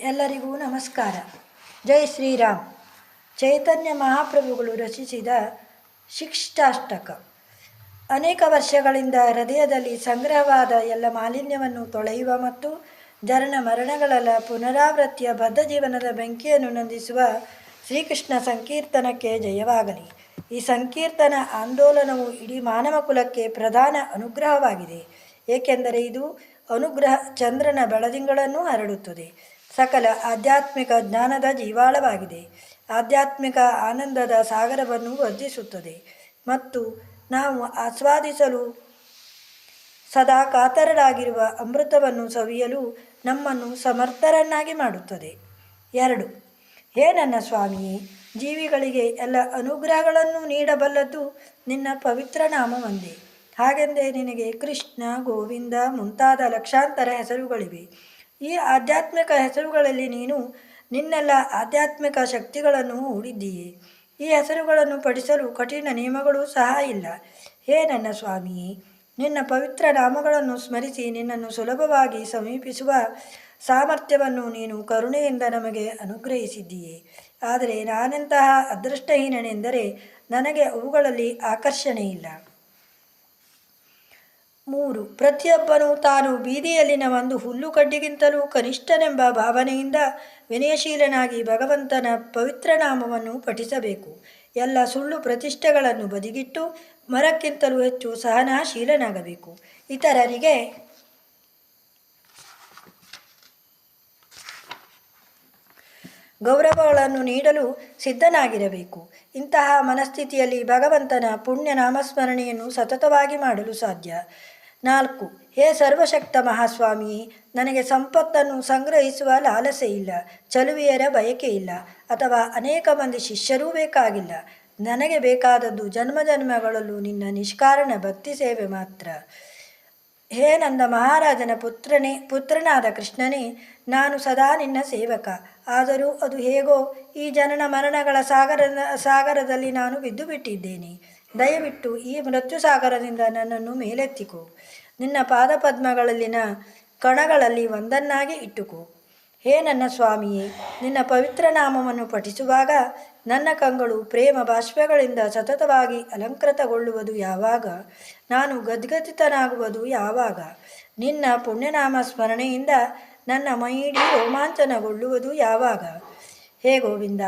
ಎಲ್ಲರಿಗೂ ನಮಸ್ಕಾರ. ಜೈ ಶ್ರೀರಾಮ್. ಚೈತನ್ಯ ಮಹಾಪ್ರಭುಗಳು ರಚಿಸಿದ ಶಿಕ್ಷಾಷ್ಟಕ. ಅನೇಕ ವರ್ಷಗಳಿಂದ ಹೃದಯದಲ್ಲಿ ಸಂಗ್ರಹವಾದ ಎಲ್ಲ ಮಾಲಿನ್ಯವನ್ನು ತೊಳೆಯುವ ಮತ್ತು ಜನನ ಮರಣಗಳಲ್ಲ ಪುನರಾವೃತ್ತಿಯ ಬದ್ಧ ಜೀವನದ ಬೆಂಕಿಯನ್ನು ನಂದಿಸುವ ಶ್ರೀಕೃಷ್ಣ ಸಂಕೀರ್ತನಕ್ಕೆ ಜಯವಾಗಲಿ. ಈ ಸಂಕೀರ್ತನ ಆಂದೋಲನವು ಇಡೀ ಮಾನವ ಕುಲಕ್ಕೆ ಪ್ರಧಾನ ಅನುಗ್ರಹವಾಗಿದೆ. ಏಕೆಂದರೆ ಇದು ಅನುಗ್ರಹ ಚಂದ್ರನ ಬೆಳದಿಂಗಳನ್ನು ಹರಡುತ್ತದೆ. ಸಕಲ ಆಧ್ಯಾತ್ಮಿಕ ಜ್ಞಾನದ ಜೀವಾಳವಾಗಿದೆ. ಆಧ್ಯಾತ್ಮಿಕ ಆನಂದದ ಸಾಗರವನ್ನು ವರ್ಜಿಸುತ್ತದೆ ಮತ್ತು ನಾವು ಆಸ್ವಾದಿಸಲು ಸದಾ ಕಾತರರಾಗಿರುವ ಅಮೃತವನ್ನು ಸವಿಯಲು ನಮ್ಮನ್ನು ಸಮರ್ಥರನ್ನಾಗಿ ಮಾಡುತ್ತದೆ. ಎರಡು, ಹೇ ನನ್ನ ಸ್ವಾಮಿಯೇ, ಜೀವಿಗಳಿಗೆ ಎಲ್ಲ ಅನುಗ್ರಹಗಳನ್ನು ನೀಡಬಲ್ಲದ್ದು ನಿನ್ನ ಪವಿತ್ರ ನಾಮವೊಂದೇ. ಹಾಗೆಂದೇ ನಿನಗೆ ಕೃಷ್ಣ, ಗೋವಿಂದ ಮುಂತಾದ ಲಕ್ಷಾಂತರ ಹೆಸರುಗಳಿವೆ. ಈ ಆಧ್ಯಾತ್ಮಿಕ ಹೆಸರುಗಳಲ್ಲಿ ನೀನು ನಿನ್ನೆಲ್ಲ ಆಧ್ಯಾತ್ಮಿಕ ಶಕ್ತಿಗಳನ್ನು ಹೂಡಿದ್ದೀಯೆ. ಈ ಹೆಸರುಗಳನ್ನು ಪಡಿಸಲು ಕಠಿಣ ನಿಯಮಗಳು ಸಹ ಇಲ್ಲ. ಹೇ ನನ್ನ ಸ್ವಾಮಿಯೇ, ನಿನ್ನ ಪವಿತ್ರ ನಾಮಗಳನ್ನು ಸ್ಮರಿಸಿ ನಿನ್ನನ್ನು ಸುಲಭವಾಗಿ ಸಮೀಪಿಸುವ ಸಾಮರ್ಥ್ಯವನ್ನು ನೀನು ಕರುಣೆಯಿಂದ ನಮಗೆ ಅನುಗ್ರಹಿಸಿದ್ದೀಯೆ. ಆದರೆ ನಾನೆಂತಹ ಅದೃಷ್ಟಹೀನನೆಂದರೆ ನನಗೆ ಅವುಗಳಲ್ಲಿ ಆಕರ್ಷಣೆ ಇಲ್ಲ ಮೂರು. ಪ್ರತಿಯೊಬ್ಬನೂ ತಾನು ಬೀದಿಯಲ್ಲಿನ ಒಂದು ಹುಲ್ಲುಕಡ್ಡಿಗಿಂತಲೂ ಕನಿಷ್ಠನೆಂಬ ಭಾವನೆಯಿಂದ ವಿನಯಶೀಲನಾಗಿ ಭಗವಂತನ ಪವಿತ್ರ ನಾಮವನ್ನು ಪಠಿಸಬೇಕು. ಎಲ್ಲ ಸುಳ್ಳು ಪ್ರತಿಷ್ಠೆಗಳನ್ನು ಬದಿಗಿಟ್ಟು ಮರಕ್ಕಿಂತಲೂ ಹೆಚ್ಚು ಸಹನಾಶೀಲನಾಗಬೇಕು. ಇತರರಿಗೆ ಗೌರವಗಳನ್ನು ನೀಡಲು ಸಿದ್ಧನಾಗಿರಬೇಕು. ಇಂತಹ ಮನಸ್ಥಿತಿಯಲ್ಲಿ ಭಗವಂತನ ಪುಣ್ಯ ನಾಮಸ್ಮರಣೆಯನ್ನು ಸತತವಾಗಿ ಮಾಡಲು ಸಾಧ್ಯ. ನಾಲ್ಕು, ಹೇ ಸರ್ವಶಕ್ತ ಮಹಾಸ್ವಾಮಿ, ನನಗೆ ಸಂಪತ್ತನ್ನು ಸಂಗ್ರಹಿಸುವ ಲಾಲಸೆ ಇಲ್ಲ ಚಲುವೆಯರ ಬಯಕೆ ಇಲ್ಲ, ಅಥವಾ ಅನೇಕ ಮಂದಿ ಶಿಷ್ಯರೂ ಬೇಕಾಗಿಲ್ಲ. ನನಗೆ ಬೇಕಾದದ್ದು ಜನ್ಮ ಜನ್ಮಗಳಲ್ಲೂ ನಿನ್ನ ನಿಷ್ಕಾರಣ ಭಕ್ತಿ ಸೇವೆ ಮಾತ್ರ. ಹೇ ನಂದ ಮಹಾರಾಜನ ಪುತ್ರನೇ, ಪುತ್ರನಾದ ಕೃಷ್ಣನೇ, ನಾನು ಸದಾ ನಿನ್ನ ಸೇವಕ. ಆದರೂ ಅದು ಹೇಗೋ, ಈ ಜನನ ಮರಣಗಳ ಸಾಗರ, ಸಾಗರದಲ್ಲಿ ನಾನು ಬಿದ್ದು ಬಿಟ್ಟಿದ್ದೇನೆ ದಯವಿಟ್ಟು ಈ ಮೃತ್ಯು ಸಾಗರದಿಂದ ನನ್ನನ್ನು ಮೇಲೆತ್ತಿಕೋ. ನಿನ್ನ ಪಾದಪದ್ಮಗಳಲ್ಲಿನ ಕಣಗಳಲ್ಲಿ ಒಂದನ್ನಾಗಿ ಇಟ್ಟುಕೋ. ಹೇ ನನ್ನ ಸ್ವಾಮಿಯೇ ನಿನ್ನ ಪವಿತ್ರ ನಾಮವನ್ನು ಪಠಿಸುವಾಗ ನನ್ನ ಕಂಗಳು ಪ್ರೇಮ ಬಾಷ್ಪಗಳಿಂದ ಸತತವಾಗಿ ಅಲಂಕೃತಗೊಳ್ಳುವುದು ಯಾವಾಗ? ನಾನು ಗದ್ಗದಿತನಾಗುವುದು ಯಾವಾಗ? ನಿನ್ನ ಪುಣ್ಯನಾಮ ಸ್ಮರಣೆಯಿಂದ ನನ್ನ ಮೈಡಿ ರೋಮಾಂಚನಗೊಳ್ಳುವುದು ಯಾವಾಗ? ಹೇ ಗೋವಿಂದ,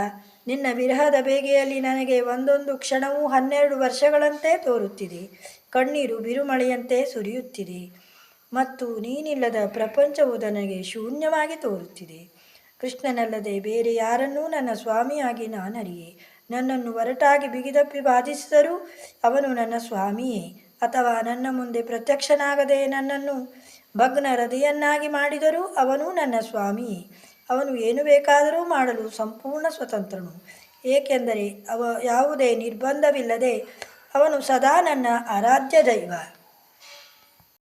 ನಿನ್ನ ವಿರಹದ ಬೇಗೆಯಲ್ಲಿ ನನಗೆ ಒಂದೊಂದು ಕ್ಷಣವೂ ಹನ್ನೆರಡು ವರ್ಷಗಳಂತೆ ತೋರುತ್ತಿದೆ. ಕಣ್ಣೀರು ಬಿರುಮಳೆಯಂತೆ ಸುರಿಯುತ್ತಿದೆ. ಮತ್ತು ನೀನಿಲ್ಲದ ಪ್ರಪಂಚವು ನನಗೆ ಶೂನ್ಯವಾಗಿ ತೋರುತ್ತಿದೆ. ಕೃಷ್ಣನಲ್ಲದೆ ಬೇರೆ ಯಾರನ್ನೂ ನನ್ನ ಸ್ವಾಮಿಯಾಗಿ ನಾನರಿಯೇ. ನನ್ನನ್ನು ಒರಟಾಗಿ ಬಿಗಿದಪ್ಪಿ ಬಾಧಿಸಿದರೂ ಅವನು ನನ್ನ ಸ್ವಾಮಿಯೇ. ಅಥವಾ ನನ್ನ ಮುಂದೆ ಪ್ರತ್ಯಕ್ಷನಾಗದೆ ನನ್ನನ್ನು ಭಗ್ನ ಹೃದಯನ್ನಾಗಿ ಮಾಡಿದರೂ ಅವನು ನನ್ನ ಸ್ವಾಮಿಯೇ. ಅವನು ಏನು ಬೇಕಾದರೂ ಮಾಡಲು ಸಂಪೂರ್ಣ ಸ್ವತಂತ್ರನು. ಏಕೆಂದರೆ ಅವ ಯಾವುದೇ ನಿರ್ಬಂಧವಿಲ್ಲದೆ ಅವನು ಸದಾ ನನ್ನ ಆರಾಧ್ಯ ದೈವ.